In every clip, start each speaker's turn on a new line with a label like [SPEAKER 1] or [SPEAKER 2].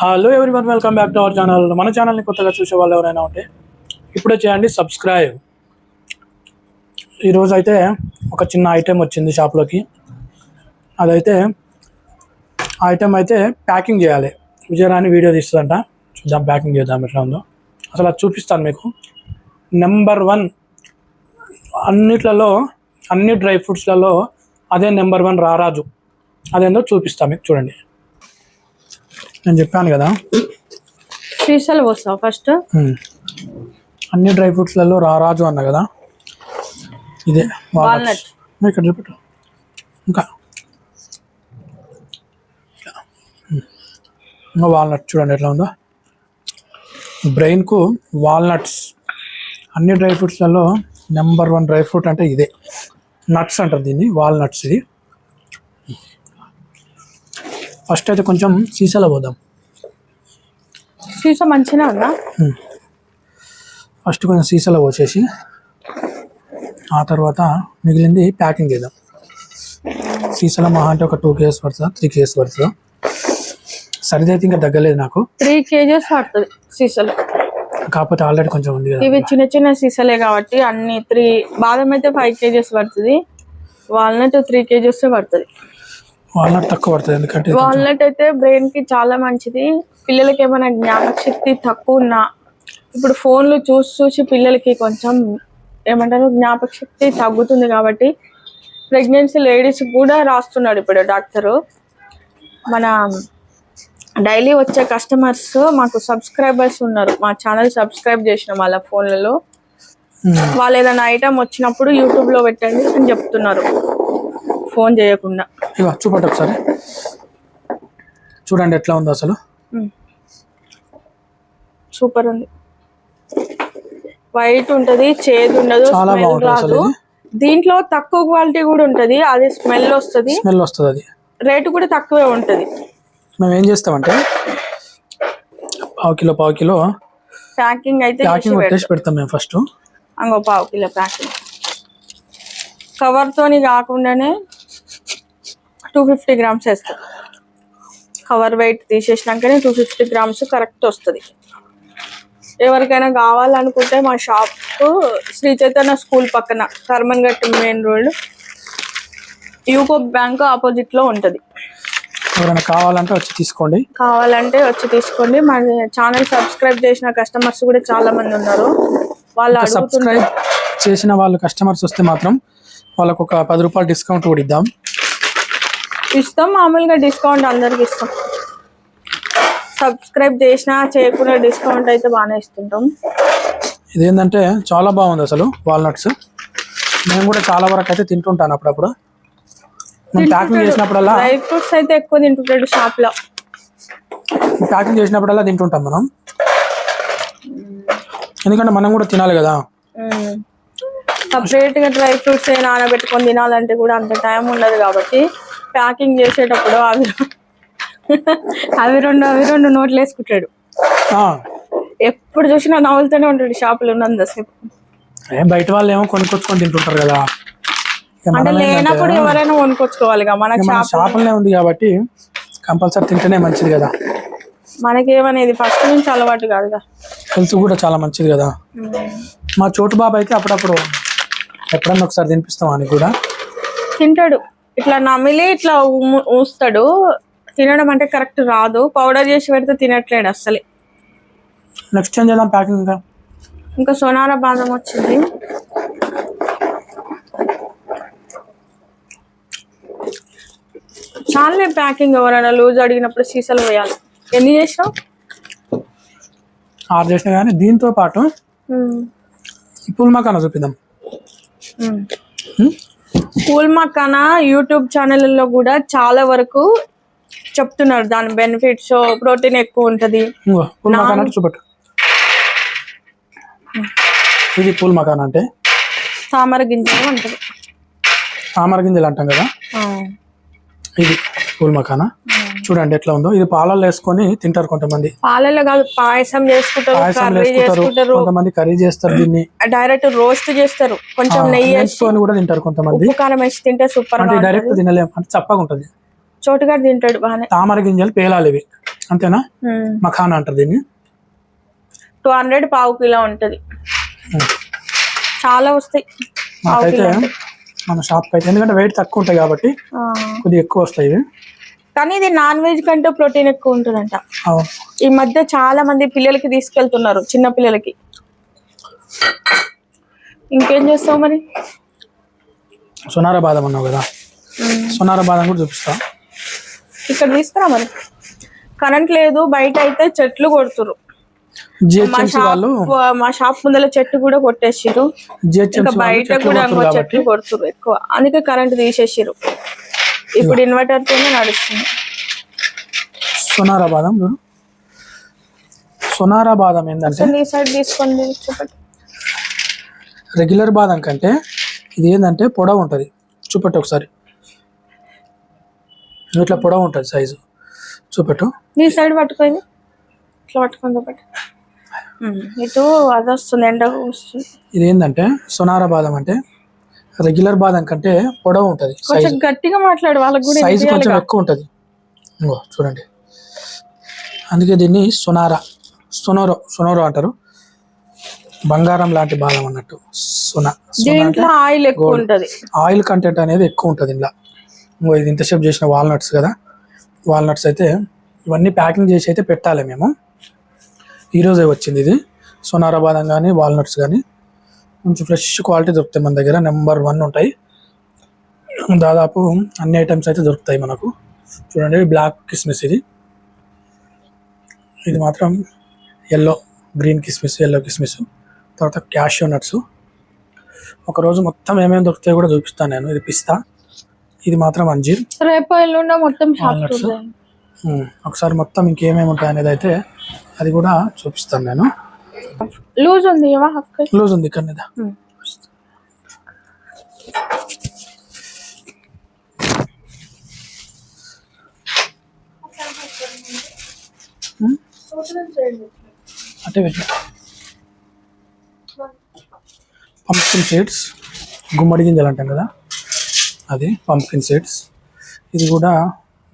[SPEAKER 1] Hello one welcome back to our channel మన ఛానల్ని కొత్తగా చూసే వాళ్ళు ఎవరైనా ఉంటే ఇప్పుడే చేయండి సబ్స్క్రైబ్ ఈరోజు అయితే ఒక చిన్న ఐటెం వచ్చింది షాప్లోకి అదైతే ఐటెం అయితే ప్యాకింగ్ చేయాలి. విజయరాణి వీడియో తీస్తుందంట. చూద్దాం ప్యాకింగ్ చేద్దాం ఎట్లా ఉందో. అసలు అది చూపిస్తాను మీకు. నెంబర్ వన్ అన్నిట్లలో అన్ని డ్రై ఫ్రూట్స్లలో అదే నెంబర్ వన్ రారాజు. అదేందో చూపిస్తాను మీకు చూడండి. నేను చెప్పాను కదా.
[SPEAKER 2] సీసాలు పోస్తావు ఫస్ట్.
[SPEAKER 1] అన్ని డ్రై ఫ్రూట్స్లలో రారాజు అన్న కదా. ఇదే వాల్నట్స్ ఇక్కడ చూపెట్టు. ఇంకా. ఇంకా వాల్నట్ చూడండి ఎట్లా ఉందో. బ్రెయిన్కు వాల్నట్స్. అన్ని డ్రై ఫ్రూట్స్లలో నెంబర్ వన్ డ్రై ఫ్రూట్ అంటే ఇదే. నట్స్ అంటారు దీన్ని వాల్నట్స్ ఇది. ఫస్ట్ అయితే కొంచెం సీసాలో పోదాం.
[SPEAKER 2] సీసా మంచిగా ఉందా?
[SPEAKER 1] ఫస్ట్ కొంచెం సీసాలో పోసేసి ఆ తర్వాత మిగిలింది ప్యాకింగ్ చేద్దాం. సీసాలో మహా అంటే ఒక టూ కేజెస్ పడుతుందా త్రీ కేజెస్ పడుతుందా? సరిదైతే ఇంకా తగ్గలేదు నాకు.
[SPEAKER 2] త్రీ కేజెస్ పడుతుంది సీసాలు.
[SPEAKER 1] కాకపోతే ఆల్రెడీ కొంచెం ఉంది
[SPEAKER 2] ఇవి చిన్న చిన్న సీసాలే కాబట్టి అన్ని త్రీ బాదం అయితే ఫైవ్ కేజెస్ పడుతుంది. వాల్నట్ త్రీ కేజెస్ పడుతుంది.
[SPEAKER 1] వాల్నట్ తక్కువ పడుతుంది ఎందుకంటే
[SPEAKER 2] వాల్నట్ అయితే బ్రెయిన్కి చాలా మంచిది. పిల్లలకి ఏమైనా జ్ఞాపక శక్తి తక్కువ ఉన్నా ఇప్పుడు ఫోన్లు చూసి చూసి పిల్లలకి కొంచెం ఏమంటారు జ్ఞాపక శక్తి తగ్గుతుంది కాబట్టి ప్రెగ్నెన్సీ లేడీస్ కూడా రాస్తున్నాడు ఇప్పుడు డాక్టరు. మన డైలీ వచ్చే కస్టమర్స్ మాకు సబ్స్క్రైబర్స్ ఉన్నారు. మా ఛానల్ సబ్స్క్రైబ్ చేసిన వాళ్ళ ఫోన్లలో.
[SPEAKER 1] ఉమ్.
[SPEAKER 2] వాళ్ళు ఏదైనా ఐటమ్ వచ్చినప్పుడు యూట్యూబ్లో పెట్టండి అని చెప్తున్నారు. ఫోన్ చేయకుండా.
[SPEAKER 1] ఇవో చూపట్టు ఒకసారి. చూడండి ఎట్లా ఉందో అసలు.
[SPEAKER 2] సూపర్ ఉంది. వైట్ ఉంటది చేదు ఉండదు స్మెల్ రాదు. దీంట్లో తక్కువ క్వాలిటీ కూడా ఉంటది అది స్మెల్ వస్తది.
[SPEAKER 1] స్మెల్ వస్తుంది అది.
[SPEAKER 2] రేటు కూడా తక్కువే ఉంటది.
[SPEAKER 1] మేము ఏం చేస్తామంటే పావు కిలో పావు కిలో
[SPEAKER 2] ప్యాకింగ్ అయితే
[SPEAKER 1] ప్యాకింగ్ కొట్టేసి పెడతాం మేము ఫస్ట్.
[SPEAKER 2] అంగో పావు కిలో ప్యాకింగ్. కవర్ తోని కాకుండానే టూ ఫిఫ్టీ గ్రామ్స్ వేస్తాం. కవర్ వెయిట్ తీసేసినాకనే టూ ఫిఫ్టీ గ్రామ్స్ కరెక్ట్ వస్తుంది. ఎవరికైనా కావాలనుకుంటే మా షాప్ శ్రీ చైతన్య స్కూల్ పక్కన కర్మన్ గట్టి మెయిన్ రోడ్ యూకో బ్యాంక్ ఆపోజిట్లో ఉంటది.
[SPEAKER 1] ఎవరైనా కావాలంటే వచ్చి తీసుకోండి.
[SPEAKER 2] కావాలంటే వచ్చి తీసుకోండి. మన ఛానల్ సబ్స్క్రైబ్ చేసిన కస్టమర్స్ కూడా చాలా మంది ఉన్నారు. వాళ్ళు
[SPEAKER 1] సబ్స్క్రైబ్ చేసిన వాళ్ళు కస్టమర్స్ వస్తే మాత్రం వాళ్ళకు ఒక పది రూపాయలు డిస్కౌంట్ కూడా ఇద్దాం.
[SPEAKER 2] ఇస్తాం. మామూలుగా డిస్కౌంట్ అందరికి ఇస్తాం. సబ్స్క్రైబ్ చేసినా చేయకుండా డిస్కౌంట్ అయితే బాగానే ఇస్తుంటాం.
[SPEAKER 1] ఇదేంటంటే చాలా బాగుంది అసలు వాల్నట్స్. నేను కూడా చాలా వరకు అయితే తింటుంటాను అప్పుడప్పుడు. ప్యాకింగ్ చేసినప్పుడల్లా
[SPEAKER 2] డ్రై ఫ్రూట్స్ అయితే ఎక్కువ తింటుంటాడు షాప్లో
[SPEAKER 1] ప్యాకింగ్ చేసినప్పుడల్లా తింటుంటాం మనం. ఎందుకంటే మనం కూడా తినాలి కదా.
[SPEAKER 2] సపరేట్గా డ్రై ఫ్రూట్స్ నానబెట్టుకొని తినాలంటే కూడా అంత టైం ఉండదు కాబట్టి ప్యాకింగ్ చేసేటప్పుడు అవి అవి రెండు అవి రెండు నోట్లు వేసుకుంటాడు.
[SPEAKER 1] ఆ,
[SPEAKER 2] ఎప్పుడు చూసినా నవ్వులుతూనే ఉంటాడు షాపులో ఉన్నంతసేపు.
[SPEAKER 1] బయట వాళ్ళు ఏమో కొనుక్కొచ్చుకొని తింటుంటారు కదా ఇక
[SPEAKER 2] అంటే
[SPEAKER 1] మనం ఏంటంటే,
[SPEAKER 2] లేనప్పుడు ఎవరైనా కొనుక్కొచ్చుకోవాలిగా మన
[SPEAKER 1] షాపులనే ఉంది కాబట్టి కంపల్సరీ తింటేనే మంచిది కదా.
[SPEAKER 2] మనకేమనేది ఫస్ట్ నుంచి అలవాటు కాదుగా.
[SPEAKER 1] హెల్త్ కూడా చాలా మంచిది కదా. మా చోటు బాబు అయితే అప్పుడప్పుడు ఎప్పుడన్నా ఒకసారి తినిపిస్తాం అని కూడా.
[SPEAKER 2] తింటాడు. ఇట్లా నమిలి ఇట్లా ఊస్తాడు. తినడం అంటే కరెక్ట్ రాదు. పౌడర్ చేసి పెడితే తినట్లేడు అస్సలే.
[SPEAKER 1] నెక్స్ట్ ఏం చేద్దాం ప్యాకింగ్ ఇంకా?
[SPEAKER 2] ఇంకా సోనార బాదం వచ్చింది. చాలే ప్యాకింగ్ ఎవరైనా లూజ్ అడిగినప్పుడు సీసాలు వేయాలి. ఎన్ని చేసినావు?
[SPEAKER 1] ఆర్డర్ చేసినా కానీ దీంతో పాటు పూల్ మకాన చూపిద్దాం?
[SPEAKER 2] పూల్ మక్కన యూట్యూబ్ ఛానళ్ళలో కూడా చాలా వరకు చెప్తున్నారు దాని బెనిఫిట్స్ ప్రోటీన్ ఎక్కువ ఉంటది.
[SPEAKER 1] మకాన్ చూపెట్టు. ఇది పూల్ మకాన్ అంటే?
[SPEAKER 2] తామర గింజలు అంటది
[SPEAKER 1] తామర గింజలు అంటాం కదా. ఇది పూల్ మకానా? చూడండి ఎట్లా ఉందో. ఇది పాలల్లో వేసుకొని తింటారు కొంతమంది.
[SPEAKER 2] పాలలో కాదు పాయసం చేసుకుంటారు
[SPEAKER 1] పాయసం వేసుకుంటారు కొంతమంది కర్రీ చేస్తారు దీన్ని.
[SPEAKER 2] డైరెక్ట్ రోస్ట్ చేస్తారు. కొంచెం నెయ్యి వేసి
[SPEAKER 1] వేసుకొని కూడా తింటారు కొంతమంది.
[SPEAKER 2] కారం వేసి తింటే సూపర్
[SPEAKER 1] అంటే డైరెక్ట్ తినలేం అంటే చప్పగా ఉంటది.
[SPEAKER 2] చోటుగా తింటాడు బాగానే.
[SPEAKER 1] తామర గింజలు పేలాలి ఇవి. అంతేనా? మఖానా అంటారు దీన్ని.
[SPEAKER 2] టూ హండ్రెడ్ పావు కిలో ఉంటది. చాలా వస్తాయి. కిలో
[SPEAKER 1] మన షాప్ అయితే. ఎందుకంటే వెయిట్ తక్కువ ఉంటాయి కాబట్టి. కొద్దిగా ఎక్కువ వస్తాయి ఇవి.
[SPEAKER 2] కానీ ఇది నాన్ వెజ్ కంటే ప్రోటీన్ ఎక్కువ ఉంటుందంట. ఈ మధ్య చాలా మంది పిల్లలకి తీసుకెళ్తున్నారు చిన్న పిల్లలకి. ఇంకేం చేస్తావు మరి?
[SPEAKER 1] సునార బాదం అన్నావు కదా. సునార బాదం కూడా చూపిస్తా.
[SPEAKER 2] ఇక్కడ తీసుకురా మరి. కరెంట్ లేదు బయట అయితే చెట్లు కొడుతురు మా షాప్ మా షాప్ ముందర చెట్టు కూడా కొట్టేసిరు బయట కూడా చెట్లు కొడుతురు ఎక్కువ. అందుకే కరెంట్ తీసేసిరు ఇప్పుడు ఇన్వర్టర్ తోనే నడుస్తుంది.
[SPEAKER 1] సునార బాదం సునార బాదం ఏంటంటే
[SPEAKER 2] తీసుకోండి చూపండి
[SPEAKER 1] రెగ్యులర్ బాదం కంటే ఇది ఏంటంటే పొడవు ఉంటుంది. చూపెట్టు ఒకసారి. ఇట్లా పొడవు ఉంటుంది సైజు. చూపెట్టు.
[SPEAKER 2] నీ సైడ్ పట్టుకోండి. ఇట్లా చూపండి ఉమ్, ఇటు అది వస్తుంది ఎండ వస్తుంది.
[SPEAKER 1] ఇది ఏంటంటే సునార బాదం అంటే రెగ్యులర్ బాదం కంటే పొడవు ఉంటుంది
[SPEAKER 2] కొంచెం గట్టిగా మాట్లాడు వాళ్ళకి కూడా
[SPEAKER 1] సైజు కొంచెం. ఎక్కువ ఉంటుంది. ఇంకో చూడండి. అందుకే దీన్ని సునార సునోరో సునోరో అంటారు. బంగారం లాంటి బాదం అన్నట్టు. సున
[SPEAKER 2] దీంట్లో ఆయిల్ ఎక్కువ ఉంటది.
[SPEAKER 1] ఆయిల్ కంటెంట్ అనేది ఎక్కువ ఉంటుంది ఇందులో. ఇంకో ఇది ఇంతసేపు చేసిన వాల్నట్స్ కదా. వాల్నట్స్ అయితే ఇవన్నీ ప్యాకింగ్ చేసి అయితే పెట్టాలి మేము. ఈరోజే వచ్చింది ఇది. సోనారా బాదం కానీ వాల్నట్స్ కానీ కొంచెం ఫ్రెష్ క్వాలిటీ దొరుకుతాయి మన దగ్గర. నెంబర్ వన్ ఉంటాయి. దాదాపు అన్ని ఐటమ్స్ అయితే దొరుకుతాయి మనకు. చూడండి బ్లాక్ కిస్మిస్ ఇది. ఇది మాత్రం ఎల్లో గ్రీన్ కిస్మిస్ ఎల్లో కిస్మిస్. తర్వాత క్యాషియో నట్స్ ఒకరోజు మొత్తం ఏమేమి దొరుకుతాయో కూడా చూపిస్తాను నేను. ఇది పిస్తా. ఇది మాత్రం అంజీర్.
[SPEAKER 2] రేపు మొత్తం
[SPEAKER 1] ఒకసారి మొత్తం ఇంకేమేమి ఉంటాయి అనేది అయితే అది కూడా చూపిస్తాను నేను.
[SPEAKER 2] లూజ్ ఉంది
[SPEAKER 1] లూజ్ ఉంది ఇక్కడ అంటే పంప్కిన్ సీడ్స్ గుమ్మడి గింజలు అంటాం కదా. అది పంప్కిన్ సీడ్స్ ఇది కూడా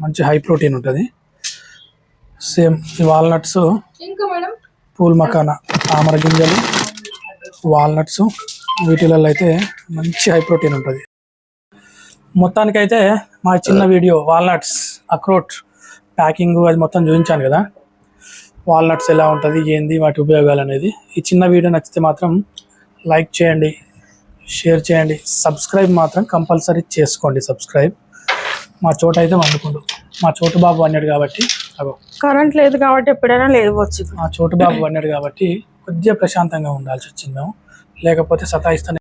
[SPEAKER 1] మంచి హై ప్రోటీన్ ఉంటుంది. సేమ్ ఈ వాల్నట్స్ పూల్ మకానా తామర గింజలు వాల్నట్స్ వీటిలలో అయితే మంచి హై ప్రోటీన్ ఉంటుంది. మొత్తానికైతే మా చిన్న వీడియో వాల్నట్స్ అక్రోట్ ప్యాకింగ్ అది మొత్తం చూపించాను కదా. వాల్నట్స్ ఎలా ఉంటుంది ఏంది వాటి ఉపయోగాలు అనేది ఈ చిన్న వీడియో నచ్చితే మాత్రం లైక్ చేయండి షేర్ చేయండి సబ్స్క్రైబ్ మాత్రం కంపల్సరీ చేసుకోండి సబ్స్క్రైబ్. మా చోట అయితే వండుకుండు. మా చోటు బాబు అన్నాడు కాబట్టి అగో.
[SPEAKER 2] కరెంట్ లేదు కాబట్టి ఎప్పుడైనా లేవచ్చు.
[SPEAKER 1] మా చోటు బాబు అన్నాడు కాబట్టి కొద్దిగా ప్రశాంతంగా ఉండాల్సి వచ్చింది మేము. లేకపోతే సతాయిస్తూనే